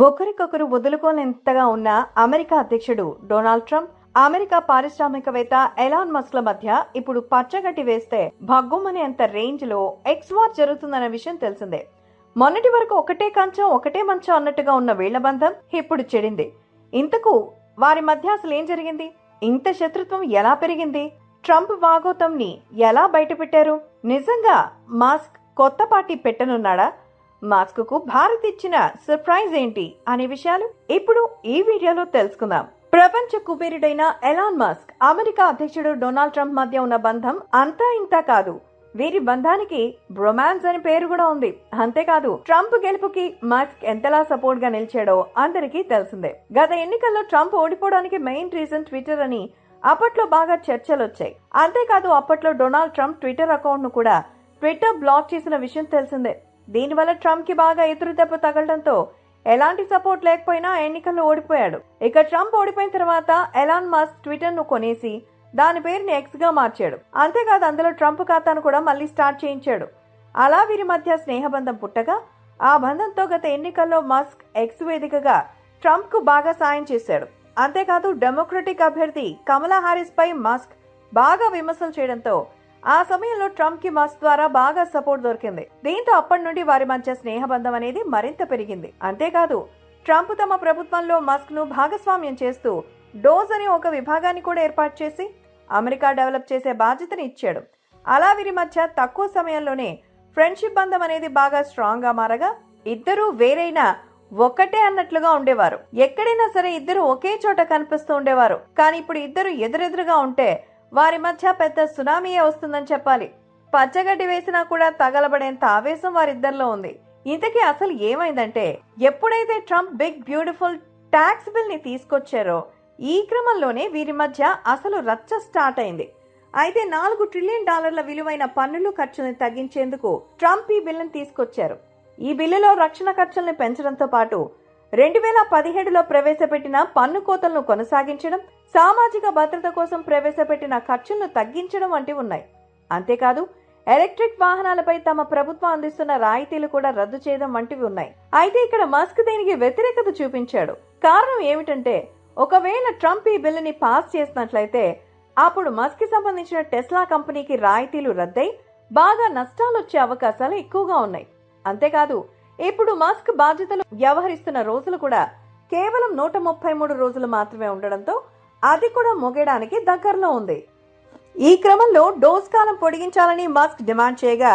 ఒకరికొకరు వదులుకోలేంతగా ఉన్న అమెరికా అధ్యక్షుడు డొనాల్డ్ ట్రంప్ అమెరికా పారిశ్రామికవేత్త ఎలాన్ మస్క్ల మధ్య ఇప్పుడు పచ్చగట్టి వేస్తే భగ్గుమనే అంత రేంజ్లో ఎక్స్ వార్ జరుగుతుందన్న విషయం తెలిసిందే. మొన్నటి వరకు ఒకటే కంచం ఒకటే మంచం అన్నట్టుగా ఉన్న వీళ్ళ బంధం ఇప్పుడు చెడింది. ఇంతకు వారి మధ్య అసలు ఏం జరిగింది? ఇంత శత్రుత్వం ఎలా పెరిగింది? ట్రంప్ వాగోతంని ఎలా బయటపెట్టారు? నిజంగా మాస్క్ కొత్త పార్టీ పెట్టనున్నాడా? మాస్క్కు భారత్ ఇచ్చిన సర్ప్రైజ్ ఏంటి అనే విషయాలు ఇప్పుడు ఈ వీడియోలో తెలుసుకుందాం. ప్రపంచ కుబేరుడైన ఎలాన్ మస్క్ అమెరికా అధ్యక్షుడు డొనాల్డ్ ట్రంప్ మధ్య ఉన్న బంధం అంతా ఇంతా కాదు. వీరి బంధానికి బ్రొమాన్స్ అని పేరు కూడా ఉంది. అంతేకాదు ట్రంప్ గెలుపుకి మస్క్ ఎంతలా సపోర్ట్గా నిలిచాడో అందరికీ తెలిసిందే. గత ఎన్నికల్లో ట్రంప్ ఓడిపోవడానికి మెయిన్ రీజన్ ట్విట్టర్ అని అప్పట్లో బాగా చర్చలు వచ్చాయి. అంతేకాదు అప్పట్లో డొనాల్డ్ ట్రంప్ ట్విట్టర్ అకౌంట్ను కూడా ట్విట్టర్ బ్లాక్ చేసిన విషయం తెలిసిందే. దీనివల్ల ట్రంప్కి బాగా ఎదురు దెబ్బ తగలడంతో ఎలాంటి సపోర్ట్ లేకపోయినా ఎన్నికల్లో ఓడిపోయాడు. ఇక ట్రంప్ ఓడిపోయిన తర్వాత ఎలాన్ మస్క్ ట్విట్టర్ను కొనేసి దాని పేరుని ఎక్స్గా మార్చాడు. అంతేకాదు అందులో ట్రంప్ ఖాతాను కూడా మళ్ళీ స్టార్ట్ చేయించాడు. అలా వీరి మధ్య స్నేహబంధం పుట్టగా ఆ బంధంతో గత ఎన్నికల్లో మస్క్ ఎక్స్ వేదికగా ట్రంప్కు బాగా సాయం చేశాడు. అంతేకాదు డెమోక్రటిక్ అభ్యర్థి కమలా హారిస్ పై మస్క్ బాగా విమర్శలు చేయడంతో ఆ సమయంలో ట్రంప్కి మస్క్ ద్వారా బాగా సపోర్ట్ దొరికింది. దీంతో అప్పటి నుండి వారి మధ్య స్నేహబంధం అనేది మరింత పెరిగింది. అంతేకాదు ట్రంప్ తమ ప్రభుత్వంలో మస్క్ను భాగస్వామ్యం చేస్తూ డోజ్ అనే ఒక విభాగాన్ని కూడా ఏర్పాటు చేసి అమెరికా డెవలప్ చేసే బాధ్యతని ఇచ్చాడు. అలా వీరి మధ్య తక్కువ సమయంలోనే ఫ్రెండ్షిప్ బంధం అనేది బాగా స్ట్రాంగ్గా మారగా ఇద్దరూ వేరైనా ఒక్కటే అన్నట్లుగా ఉండేవారు. ఎక్కడైనా సరే ఇద్దరు ఒకే చోట కనిపిస్తూ ఉండేవారు. కానీ ఇప్పుడు ఇద్దరు ఎదురెదురుగా ఉంటే వారి మధ్య పెద్ద సునామీయే వస్తుందని చెప్పాలి. పచ్చగడ్డి వేసినా కూడా తగలబడేంత ఆవేశం వారిద్దరిలో ఉంది. ఇంతకీ అసలు ఏమైందంటే ఎప్పుడైతే ట్రంప్ బిగ్ బ్యూటిఫుల్ ట్యాక్స్ బిల్ని తీసుకొచ్చారో ఈ క్రమంలోనే వీరి మధ్య అసలు రచ్చ స్టార్ట్ అయింది. అయితే నాలుగు ట్రిలియన్ డాలర్ల విలువైన పన్నులు ఖర్చుని తగ్గించేందుకు ట్రంప్ ఈ బిల్లును తీసుకొచ్చారు. ఈ బిల్లులో రక్షణ ఖర్చుల్ని పెంచడంతో పాటు రెండు వేల పదిహేడులో ప్రవేశపెట్టిన పన్ను కోతలను కొనసాగించడం సామాజిక భద్రత కోసం ప్రవేశపెట్టిన ఖర్చులను తగ్గించడం వంటివి ఉన్నాయి. అంతేకాదు ఎలక్ట్రిక్ వాహనాలపై తమ ప్రభుత్వం అందిస్తున్న రాయితీలు కూడా రద్దు చేయడం వంటివి ఉన్నాయి. అయితే ఇక్కడ మస్క్ దీనికి వ్యతిరేకత చూపించాడు? కారణం ఏమిటంటే ఒకవేళ ట్రంప్ ఈ బిల్లుని పాస్ చేసినట్లయితే అప్పుడు మస్క్ సంబంధించిన టెస్లా కంపెనీకి రాయితీలు రద్దై బాగా నష్టాలు వచ్చే అవకాశాలు ఎక్కువగా ఉన్నాయి. అంతేకాదు ఇప్పుడు మస్క్ బాధ్యతలు వ్యవహరిస్తున్న రోజులు కూడా కేవలం నూట ముప్పై మూడు రోజులు మాత్రమే ఉండడంతో అది కూడా ముగియడానికి దగ్గరలో ఉంది. ఈ క్రమంలో డోస్ కాలం పొడిగించాలని మస్క్ డిమాండ్ చేయగా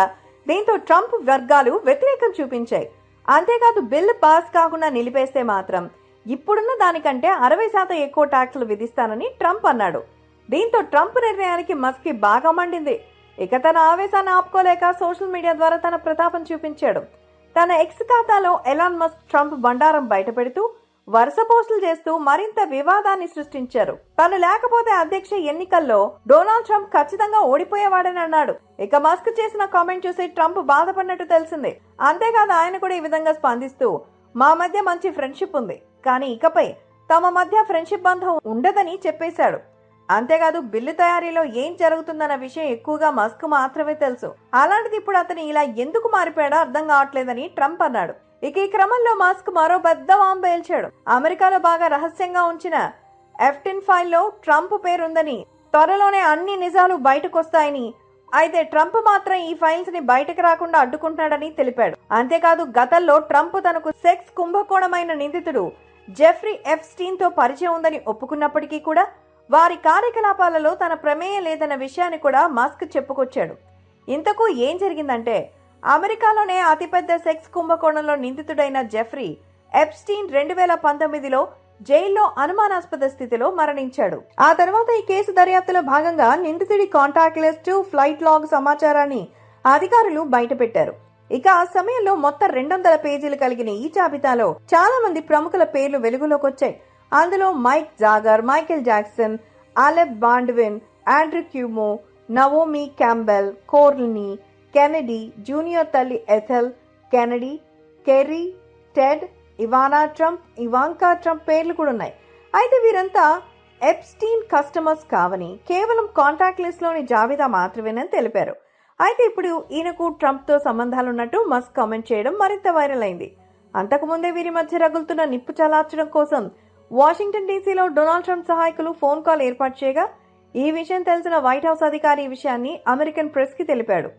దీంతో ట్రంప్ వర్గాలు వ్యతిరేకం చూపించాయి. అంతేకాదు బిల్ పాస్ కాకుండా నిలిపేస్తే మాత్రం ఇప్పుడున్న దానికంటే అరవై శాతం ఎక్కువ ట్యాక్సులు విధిస్తానని ట్రంప్ అన్నాడు. దీంతో ట్రంప్ నిర్ణయానికి మస్క్కి బాగా మండింది. ఇక తన ఆవేశాన్ని ఆపుకోలేక సోషల్ మీడియా ద్వారా తన ప్రతాపం చూపించాడు. తన ఎక్స్ ఖాతాలో ఎలాన్ మస్క్ ట్రంప్ బండారం బయటపెడుతూ వరుస పోస్టులు చేస్తూ మరింత వివాదాన్ని సృష్టించారు. తను లేకపోతే అధ్యక్ష ఎన్నికల్లో డొనాల్డ్ ట్రంప్ ఖచ్చితంగా ఓడిపోయేవాడని అన్నాడు. ఇక మస్క్ చేసిన కామెంట్ చూసి ట్రంప్ బాధపడినట్టు తెలిసింది. అంతేకాదు ఆయన కూడా ఈ విధంగా స్పందిస్తూ మా మధ్య మంచి ఫ్రెండ్షిప్ ఉంది. కానీ ఇకపై తమ మధ్య ఫ్రెండ్షిప్ బంధం ఉండదని చెప్పేశాడు. అంతేకాదు బిల్లు తయారీలో ఏం జరుగుతుందన్న విషయం ఎక్కువగా మస్క్ మాత్రమే తెలుసు. అలాంటిది ఇప్పుడు అతను ఇలా ఎందుకు మారిపోయాడో అర్థం కావట్లేదని ట్రంప్ అన్నాడు. ఇక ఈ క్రమంలో మస్క్ మరో పెద్ద వాం పేల్చాడు. అమెరికాలో బాగా రహస్యంగా ఉంచిన ఎఫ్టిన్ ఫైల్లో ట్రంప్ పేరుందని త్వరలోనే అన్ని నిజాలు బయటకొస్తాయని అయితే ట్రంప్ మాత్రం ఈ ఫైల్స్ని బయటకు రాకుండా అడ్డుకుంటున్నాడని తెలిపాడు. అంతేకాదు గతంలో ట్రంప్ తనకు సెక్స్ కుంభకోణమైన నిందితుడు జెఫ్రీ ఎఫ్ స్టీన్తో పరిచయం ఉందని ఒప్పుకున్నప్పటికీ కూడా వారి కార్యకలాపాలలో తన ప్రమేయం లేదన్న విషయాన్ని కూడా మస్క్ చెప్పుకొచ్చాడు. ఇంతకు ఏం జరిగిందంటే అమెరికాలోనే అతిపెద్ద సెక్స్ కుంభకోణంలో నిందితుడైన జెఫ్రీ ఎప్స్టీన్ రెండు వేల పంతొమ్మిదిలో జైల్లో అనుమానాస్పద స్థితిలో మరణించాడు. ఆ తర్వాత ఈ కేసు దర్యాప్తులో భాగంగా నిందితుడి కాంటాక్ట్ లిస్టు ఫ్లైట్ లాగ్ సమాచారాన్ని అధికారులు బయటపెట్టారు. ఇక ఆ సమయంలో మొత్తం రెండు వందల పేజీలు కలిగిన ఈ జాబితాలో చాలా మంది ప్రముఖుల పేర్లు వెలుగులోకి వచ్చాయి అందులో Mick Jagger Michael Jackson Alec Baldwin Andrew Cuomo Naomi Campbell కోర్ల్ని Kennedy junior తల్లి Ethel Kennedy Kerry Ted Ivana Trump Ivanka Trump పేర్లు కూడా ఉన్నాయి. అయితే వీరంతా ఎప్స్టీన్ కస్టమర్స్ కావని కేవలం కాంటాక్ట్ లిస్ట్లోని జాబితా మాత్రమేనని తెలిపారు. అయితే ఇప్పుడు ఈయనకు ట్రంప్తో సంబంధాలున్నట్టు మస్క్ కామెంట్ చేయడం మరింత వైరల్ అయింది. అంతకుముందే వీరి మధ్య రగులుతున్న నిప్పు చలార్చడం కోసం వాషింగ్టన్ డీసీలో డొనాల్డ్ ట్రంప్ సహాయకులు ఫోన్ కాల్ ఏర్పాటు చేయగా ఈ విషయం తెలిసిన వైట్ హౌస్ అధికారి ఈ విషయాన్ని అమెరికన్ ప్రెస్కి తెలిపాడు.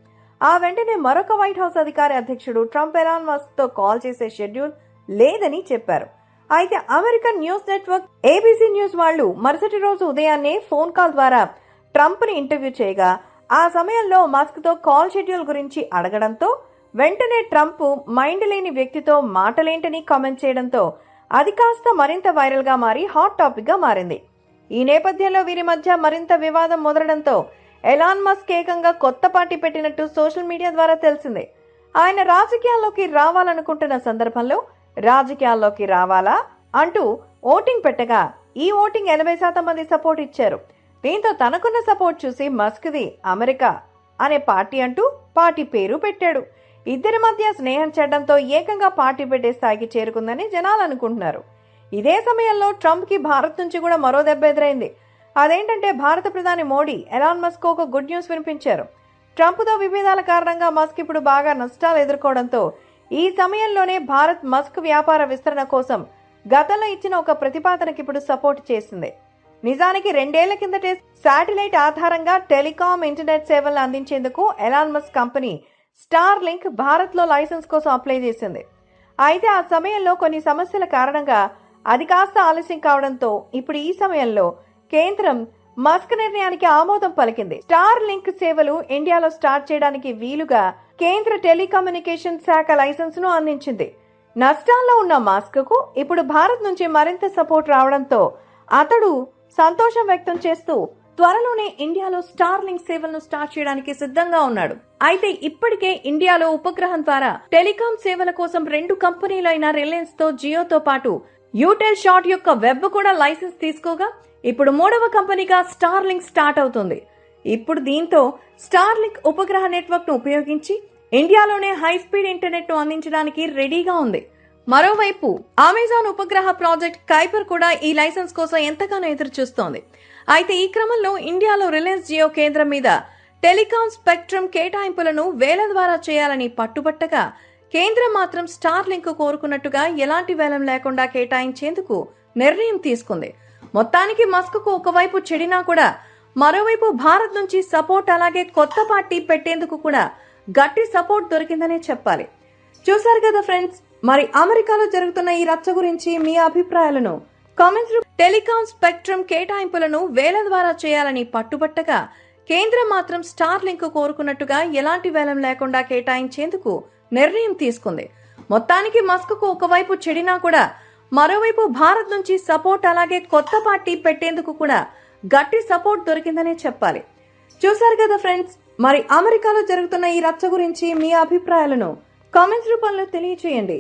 ఆ వెంటనే మరొక వైట్ హౌస్ అధికారి అధ్యక్షుడు ట్రంప్ ఎలాన్ మస్క్తో కాల్ చేసే షెడ్యూల్ లేదని చెప్పారు. అయితే American news network ABC news వాళ్ళు మరుసటి రోజు ఉదయాన్నే ఫోన్ కాల్ ద్వారా ట్రంప్ని ఇంటర్వ్యూ చేయగా ఆ సమయంలో మస్క్తో కాల్ షెడ్యూల్ గురించి అడగడంతో వెంటనే ట్రంప్ మైండ్ లేని వ్యక్తితో మాటలేంటని కామెంట్ చేయడంతో అది కాస్త మరింత వైరల్గా మారి హాట్ టాపిక్గా మారింది. ఈ నేపథ్యంలో వీరి మధ్య మరింత వివాదం మొదలడంతో ఎలాన్ మస్క్ ఏకంగా కొత్త పార్టీ పెట్టినట్టు సోషల్ మీడియా ద్వారా తెలిసిందే. ఆయన రాజకీయాల్లోకి రావాలనుకుంటున్న సందర్భంలో రాజకీయాల్లోకి రావాలా అంటూ ఓటింగ్ పెట్టగా ఈ ఓటింగ్ ఎనభై శాతం మంది సపోర్ట్ ఇచ్చారు. దీంతో తనకున్న సపోర్ట్ చూసి మస్క్ది అమెరికా అనే పార్టీ అంటూ పార్టీ పేరు పెట్టాడు. ఇద్దరి మధ్య స్నేహం చేయడంతో ఏకంగా పార్టీ పెట్టే స్థాయికి చేరుకుందని జనాలు అనుకుంటున్నారు. ఇదే సమయంలో ట్రంప్కి భారత్ నుంచి కూడా మరో దెబ్బ ఎదురైంది. అదేంటంటే భారత ప్రధాని మోడీ ఎలాన్ మస్క్ ఒక గుడ్ న్యూస్ వినిపించారు. ట్రంప్తో విభేదాల కారణంగా మస్క్ ఇప్పుడు బాగా నష్టాలు ఎదుర్కోవడంతో ఈ సమయంలోనే భారత్ మస్క్ వ్యాపార విస్తరణ కోసం గతంలో ఇచ్చిన ఒక ప్రతిపాదనకి ఇప్పుడు సపోర్ట్ చేసింది. నిజానికి రెండేళ్ళ కిందటే శాటిలైట్ ఆధారంగా టెలికాం ఇంటర్నెట్ సేవలను అందించేందుకు Elon Musk company Starlink భారత్లో లైసెన్స్ కోసం అప్లై చేసింది. అయితే ఆ సమయంలో కొన్ని సమస్యల కారణంగా అది కాస్త ఆలస్యం కావడంతో ఇప్పుడు ఈ సమయంలో కేంద్రం మస్క్ నిర్ణయానికి ఆమోదం పలికింది. స్టార్ లింక్ సేవలు ఇండియాలో స్టార్ట్ చేయడానికి వీలుగా కేంద్ర టెలికమ్యూనికేషన్ శాఖ లైసెన్స్ను అందించింది. నష్టాల్లో ఉన్న మాస్క్కు ఇప్పుడు భారత్ నుంచి మరింత సపోర్ట్ రావడంతో అతడు సంతోషం వ్యక్తం చేస్తూ త్వరలోనే ఇండియాలో స్టార్ లింక్ సేవలను స్టార్ట్ చేయడానికి సిద్ధంగా ఉన్నాడు. అయితే ఇప్పటికే ఇండియాలో ఉపగ్రహం ద్వారా టెలికాం సేవల కోసం రెండు కంపెనీలైన రిలయన్స్తో జియోతో పాటు యూటెల్ షాట్ యొక్క వెబ్ కూడా లైసెన్స్ తీసుకోగా ఇప్పుడు మూడవ కంపెనీగా స్టార్ లింక్ స్టార్ట్ అవుతుంది. ఇప్పుడు దీంతో స్టార్ లింక్ ఉపగ్రహ నెట్వర్క్ను ఉపయోగించి ఇండియాలోనే హై స్పీడ్ ఇంటర్నెట్ను అందించడానికి రెడీగా ఉంది. మరోవైపు అమెజాన్ ఉపగ్రహ ప్రాజెక్ట్ కైపర్ కూడా ఈ లైసెన్స్ కోసం ఎంతగానో ఎదురు చూస్తోంది అయితే ఈ క్రమంలో ఇండియాలో రిలయన్స్ జియో కేంద్రం మీద టెలికాం స్పెక్ట్రమ్ కేటాయింపులను వేల ద్వారా చేయాలని పట్టుబట్టగా కేంద్రం మాత్రం స్టార్ లింక్ కోరుకున్నట్టుగా ఎలాంటి వేలం లేకుండా కేటాయించేందుకు నిర్ణయం తీసుకుంది. మొత్తానికి మస్క్కు ఒకవైపు చెడినా కూడా మరోవైపు భారత్ నుంచి సపోర్ట్ అలాగే కొత్త పార్టీ పెట్టేందుకు కూడా గట్టి సపోర్ట్ దొరికిందనే చెప్పాలి. చూశారు కదా ఫ్రెండ్స్ మరి అమెరికాలో జరుగుతున్న ఈ రచ్చ గురించి మీ అభిప్రాయాలను కామెంట్స్ టెలికాం స్పెక్ట్రమ్ కేటాయింపులను వేల ద్వారా చేయాలని పట్టుబట్టగా కేంద్రం మాత్రం స్టార్ లింక్ కోరుకున్నట్టుగా ఎలాంటి వేలం లేకుండా కేటాయించేందుకు నిర్ణయం తీసుకుంది. మొత్తానికి మస్క్కు ఒకవైపు చెడినా కూడా మరోవైపు భారత్ నుంచి సపోర్ట్ అలాగే కొత్త పార్టీ పెట్టేందుకు కూడా గట్టి సపోర్ట్ దొరికిందనే చెప్పాలి. చూసారు కదా ఫ్రెండ్స్ మరి అమెరికాలో జరుగుతున్న ఈ రచ్చ గురించి మీ అభిప్రాయాలను కామెంట్స్ రూపంలో తెలియచేయండి.